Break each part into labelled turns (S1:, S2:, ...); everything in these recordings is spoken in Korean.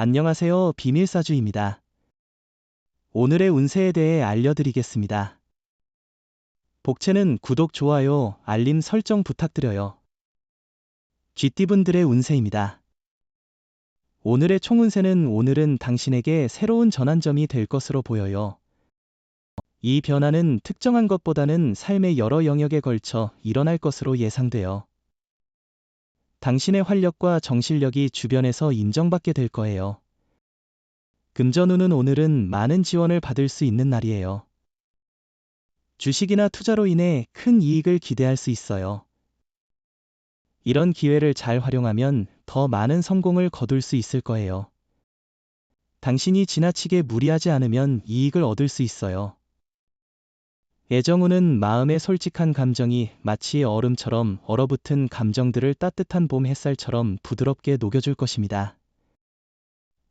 S1: 안녕하세요. 비밀사주입니다. 오늘의 운세에 대해 알려드리겠습니다. 복채는 구독, 좋아요, 알림 설정 부탁드려요. 쥐띠분들의 운세입니다. 오늘의 총운세는 오늘은 당신에게 새로운 전환점이 될 것으로 보여요. 이 변화는 특정한 것보다는 삶의 여러 영역에 걸쳐 일어날 것으로 예상돼요. 당신의 활력과 정신력이 주변에서 인정받게 될 거예요. 금전운은 오늘은 많은 지원을 받을 수 있는 날이에요. 주식이나 투자로 인해 큰 이익을 기대할 수 있어요. 이런 기회를 잘 활용하면 더 많은 성공을 거둘 수 있을 거예요. 당신이 지나치게 무리하지 않으면 이익을 얻을 수 있어요. 애정운은 마음의 솔직한 감정이 마치 얼음처럼 얼어붙은 감정들을 따뜻한 봄 햇살처럼 부드럽게 녹여줄 것입니다.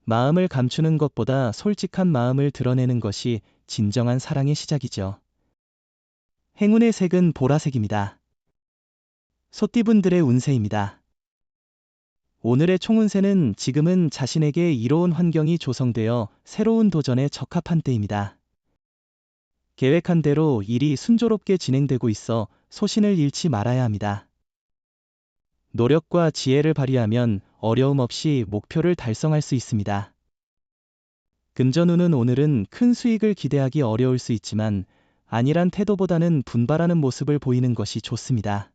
S1: 마음을 감추는 것보다 솔직한 마음을 드러내는 것이 진정한 사랑의 시작이죠. 행운의 색은 보라색입니다. 소띠분들의 운세입니다. 오늘의 총운세는 지금은 자신에게 이로운 환경이 조성되어 새로운 도전에 적합한 때입니다. 계획한 대로 일이 순조롭게 진행되고 있어 소신을 잃지 말아야 합니다. 노력과 지혜를 발휘하면 어려움 없이 목표를 달성할 수 있습니다. 금전운은 오늘은 큰 수익을 기대하기 어려울 수 있지만 안일한 태도보다는 분발하는 모습을 보이는 것이 좋습니다.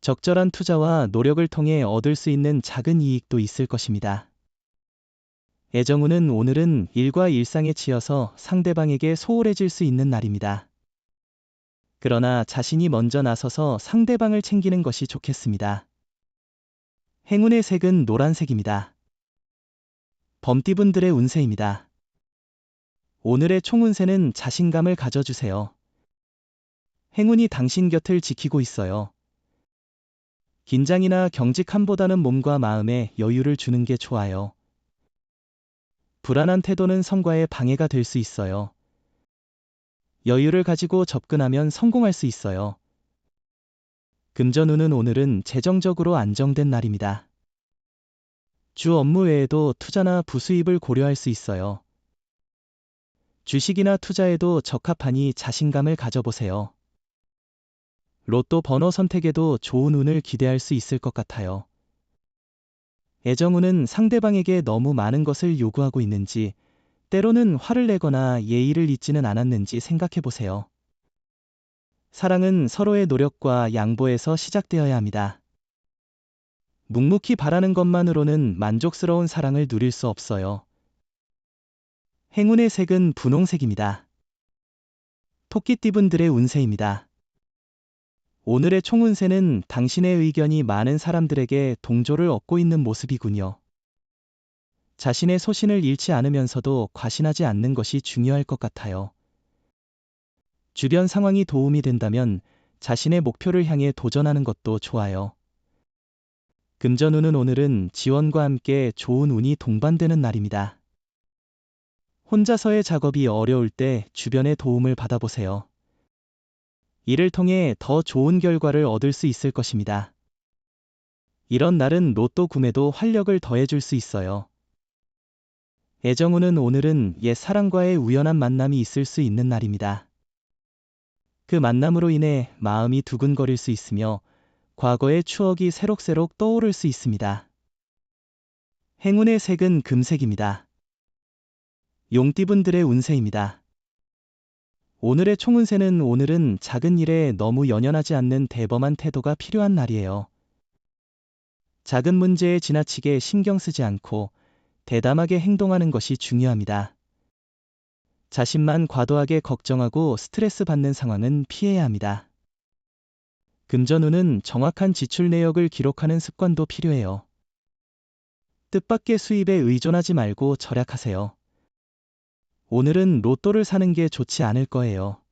S1: 적절한 투자와 노력을 통해 얻을 수 있는 작은 이익도 있을 것입니다. 애정운은 오늘은 일과 일상에 치여서 상대방에게 소홀해질 수 있는 날입니다. 그러나 자신이 먼저 나서서 상대방을 챙기는 것이 좋겠습니다. 행운의 색은 노란색입니다. 범띠분들의 운세입니다. 오늘의 총운세는 자신감을 가져주세요. 행운이 당신 곁을 지키고 있어요. 긴장이나 경직함보다는 몸과 마음에 여유를 주는 게 좋아요. 불안한 태도는 성과에 방해가 될 수 있어요. 여유를 가지고 접근하면 성공할 수 있어요. 금전운은 오늘은 재정적으로 안정된 날입니다. 주 업무 외에도 투자나 부수입을 고려할 수 있어요. 주식이나 투자에도 적합하니 자신감을 가져보세요. 로또 번호 선택에도 좋은 운을 기대할 수 있을 것 같아요. 애정우는 상대방에게 너무 많은 것을 요구하고 있는지, 때로는 화를 내거나 예의를 잊지는 않았는지 생각해 보세요. 사랑은 서로의 노력과 양보에서 시작되어야 합니다. 묵묵히 바라는 것만으로는 만족스러운 사랑을 누릴 수 없어요. 행운의 색은 분홍색입니다. 토끼띠분들의 운세입니다. 오늘의 총운세는 당신의 의견이 많은 사람들에게 동조를 얻고 있는 모습이군요. 자신의 소신을 잃지 않으면서도 과신하지 않는 것이 중요할 것 같아요. 주변 상황이 도움이 된다면 자신의 목표를 향해 도전하는 것도 좋아요. 금전운은 오늘은 지원과 함께 좋은 운이 동반되는 날입니다. 혼자서의 작업이 어려울 때 주변의 도움을 받아보세요. 이를 통해 더 좋은 결과를 얻을 수 있을 것입니다. 이런 날은 로또 구매도 활력을 더해줄 수 있어요. 애정우는 오늘은 옛 사랑과의 우연한 만남이 있을 수 있는 날입니다. 그 만남으로 인해 마음이 두근거릴 수 있으며 과거의 추억이 새록새록 떠오를 수 있습니다. 행운의 색은 금색입니다. 용띠분들의 운세입니다. 오늘의 총운세는 오늘은 작은 일에 너무 연연하지 않는 대범한 태도가 필요한 날이에요. 작은 문제에 지나치게 신경 쓰지 않고 대담하게 행동하는 것이 중요합니다. 자신만 과도하게 걱정하고 스트레스 받는 상황은 피해야 합니다. 금전운은 정확한 지출 내역을 기록하는 습관도 필요해요. 뜻밖의 수입에 의존하지 말고 절약하세요. 오늘은 로또를 사는 게 좋지 않을 거예요.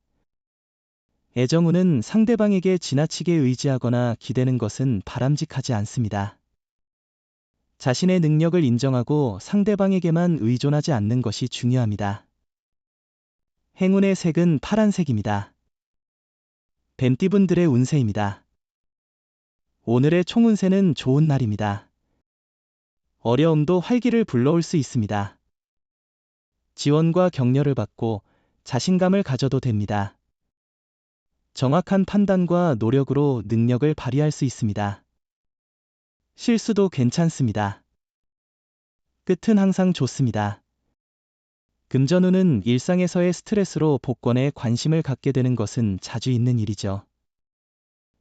S1: 애정우는 상대방에게 지나치게 의지하거나 기대는 것은 바람직하지 않습니다. 자신의 능력을 인정하고 상대방에게만 의존하지 않는 것이 중요합니다. 행운의 색은 파란색입니다. 뱀띠분들의 운세입니다. 오늘의 총운세는 좋은 날입니다. 어려움도 활기를 불러올 수 있습니다. 지원과 격려를 받고 자신감을 가져도 됩니다. 정확한 판단과 노력으로 능력을 발휘할 수 있습니다. 실수도 괜찮습니다. 끝은 항상 좋습니다. 금전운은 일상에서의 스트레스로 복권에 관심을 갖게 되는 것은 자주 있는 일이죠.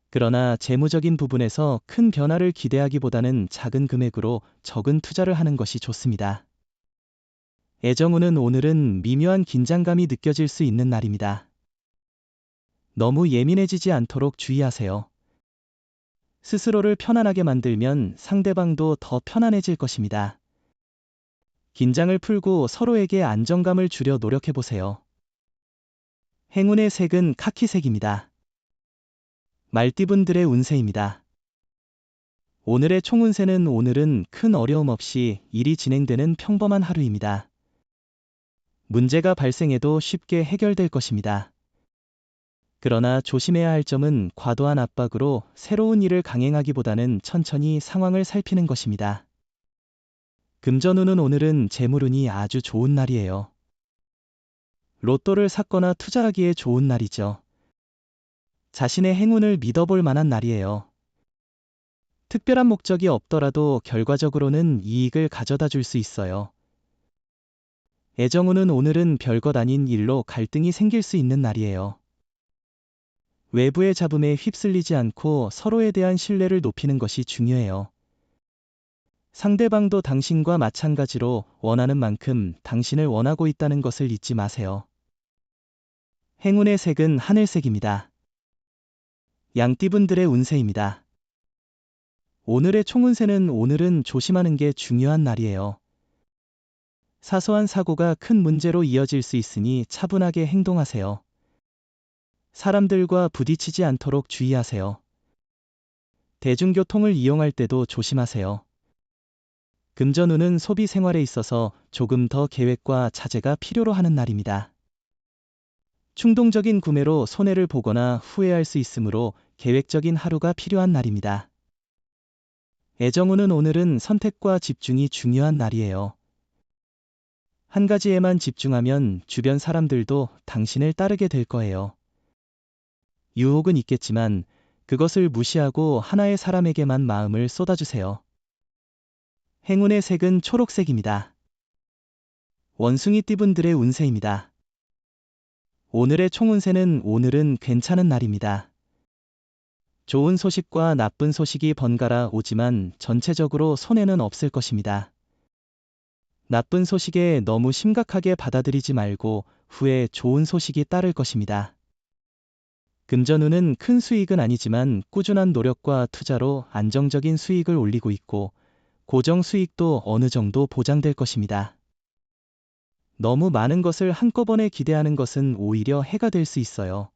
S1: 그러나 재무적인 부분에서 큰 변화를 기대하기보다는 작은 금액으로 적은 투자를 하는 것이 좋습니다. 애정운은 오늘은 미묘한 긴장감이 느껴질 수 있는 날입니다. 너무 예민해지지 않도록 주의하세요. 스스로를 편안하게 만들면 상대방도 더 편안해질 것입니다. 긴장을 풀고 서로에게 안정감을 주려 노력해 보세요. 행운의 색은 카키색입니다. 말띠분들의 운세입니다. 오늘의 총운세는 오늘은 큰 어려움 없이 일이 진행되는 평범한 하루입니다. 문제가 발생해도 쉽게 해결될 것입니다. 그러나 조심해야 할 점은 과도한 압박으로 새로운 일을 강행하기보다는 천천히 상황을 살피는 것입니다. 금전운은 오늘은 재물운이 아주 좋은 날이에요. 로또를 샀거나 투자하기에 좋은 날이죠. 자신의 행운을 믿어볼 만한 날이에요. 특별한 목적이 없더라도 결과적으로는 이익을 가져다 줄 수 있어요. 애정운은 오늘은 별것 아닌 일로 갈등이 생길 수 있는 날이에요. 외부의 잡음에 휩쓸리지 않고 서로에 대한 신뢰를 높이는 것이 중요해요. 상대방도 당신과 마찬가지로 원하는 만큼 당신을 원하고 있다는 것을 잊지 마세요. 행운의 색은 하늘색입니다. 양띠분들의 운세입니다. 오늘의 총운세는 오늘은 조심하는 게 중요한 날이에요. 사소한 사고가 큰 문제로 이어질 수 있으니 차분하게 행동하세요. 사람들과 부딪히지 않도록 주의하세요. 대중교통을 이용할 때도 조심하세요. 금전운은 소비 생활에 있어서 조금 더 계획과 자제가 필요로 하는 날입니다. 충동적인 구매로 손해를 보거나 후회할 수 있으므로 계획적인 하루가 필요한 날입니다. 애정운은 오늘은 선택과 집중이 중요한 날이에요. 한 가지에만 집중하면 주변 사람들도 당신을 따르게 될 거예요. 유혹은 있겠지만 그것을 무시하고 하나의 사람에게만 마음을 쏟아주세요. 행운의 색은 초록색입니다. 원숭이 띠분들의 운세입니다. 오늘의 총운세는 오늘은 괜찮은 날입니다. 좋은 소식과 나쁜 소식이 번갈아 오지만 전체적으로 손해는 없을 것입니다. 나쁜 소식에 너무 심각하게 받아들이지 말고 후에 좋은 소식이 따를 것입니다. 금전운은 큰 수익은 아니지만 꾸준한 노력과 투자로 안정적인 수익을 올리고 있고 고정 수익도 어느 정도 보장될 것입니다. 너무 많은 것을 한꺼번에 기대하는 것은 오히려 해가 될 수 있어요.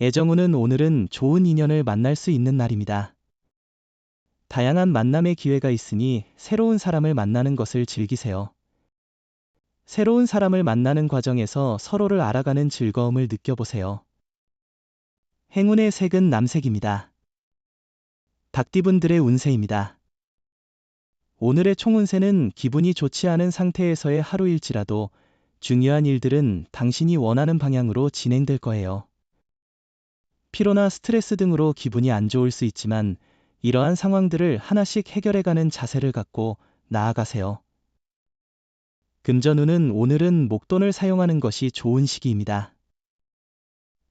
S1: 애정우는 오늘은 좋은 인연을 만날 수 있는 날입니다. 다양한 만남의 기회가 있으니 새로운 사람을 만나는 것을 즐기세요. 새로운 사람을 만나는 과정에서 서로를 알아가는 즐거움을 느껴보세요. 행운의 색은 남색입니다. 닭띠분들의 운세입니다. 오늘의 총운세는 기분이 좋지 않은 상태에서의 하루일지라도 중요한 일들은 당신이 원하는 방향으로 진행될 거예요. 피로나 스트레스 등으로 기분이 안 좋을 수 있지만 이러한 상황들을 하나씩 해결해가는 자세를 갖고 나아가세요. 금전운은 오늘은 목돈을 사용하는 것이 좋은 시기입니다.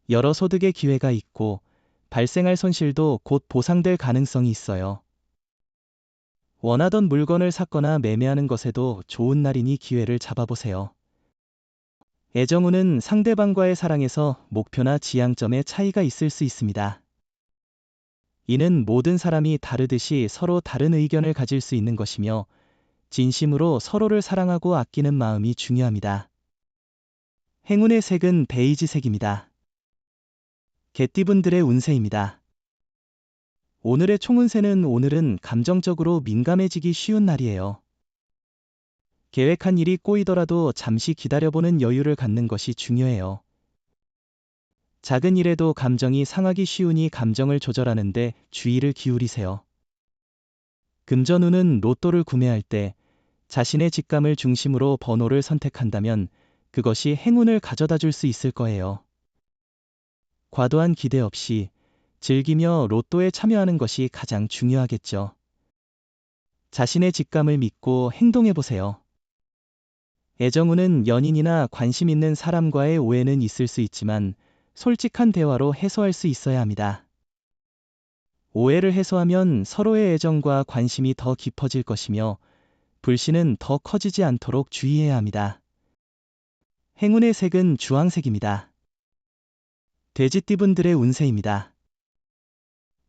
S1: 여러 소득의 기회가 있고 발생할 손실도 곧 보상될 가능성이 있어요. 원하던 물건을 샀거나 매매하는 것에도 좋은 날이니 기회를 잡아보세요. 애정우는 상대방과의 사랑에서 목표나 지향점의 차이가 있을 수 있습니다. 이는 모든 사람이 다르듯이 서로 다른 의견을 가질 수 있는 것이며 진심으로 서로를 사랑하고 아끼는 마음이 중요합니다. 행운의 색은 베이지색입니다. 개띠분들의 운세입니다. 오늘의 총운세는 오늘은 감정적으로 민감해지기 쉬운 날이에요. 계획한 일이 꼬이더라도 잠시 기다려보는 여유를 갖는 것이 중요해요. 작은 일에도 감정이 상하기 쉬우니 감정을 조절하는데 주의를 기울이세요. 금전운은 로또를 구매할 때 자신의 직감을 중심으로 번호를 선택한다면 그것이 행운을 가져다 줄 수 있을 거예요. 과도한 기대 없이 즐기며 로또에 참여하는 것이 가장 중요하겠죠. 자신의 직감을 믿고 행동해 보세요. 애정운은 연인이나 관심 있는 사람과의 오해는 있을 수 있지만 솔직한 대화로 해소할 수 있어야 합니다. 오해를 해소하면 서로의 애정과 관심이 더 깊어질 것이며 불신은 더 커지지 않도록 주의해야 합니다. 행운의 색은 주황색입니다. 돼지띠분들의 운세입니다.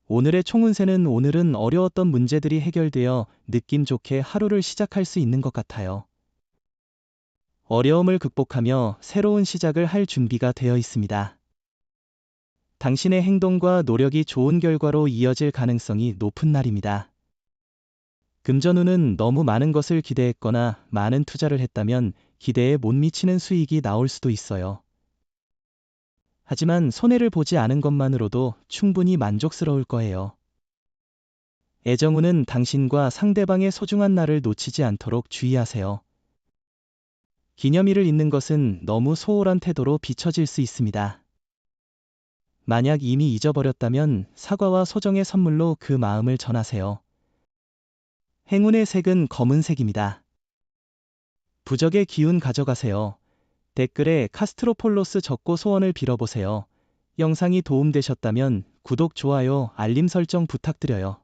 S1: 오늘의 총운세는 오늘은 어려웠던 문제들이 해결되어 느낌 좋게 하루를 시작할 수 있는 것 같아요. 어려움을 극복하며 새로운 시작을 할 준비가 되어 있습니다. 당신의 행동과 노력이 좋은 결과로 이어질 가능성이 높은 날입니다. 금전운은 너무 많은 것을 기대했거나 많은 투자를 했다면 기대에 못 미치는 수익이 나올 수도 있어요. 하지만 손해를 보지 않은 것만으로도 충분히 만족스러울 거예요. 애정운은 당신과 상대방의 소중한 날을 놓치지 않도록 주의하세요. 기념일을 잊는 것은 너무 소홀한 태도로 비춰질 수 있습니다. 만약 이미 잊어버렸다면 사과와 소정의 선물로 그 마음을 전하세요. 행운의 색은 검은색입니다. 부적의 기운 가져가세요. 댓글에 카스트로폴로스 적고 소원을 빌어보세요. 영상이 도움되셨다면 구독, 좋아요, 알림 설정 부탁드려요.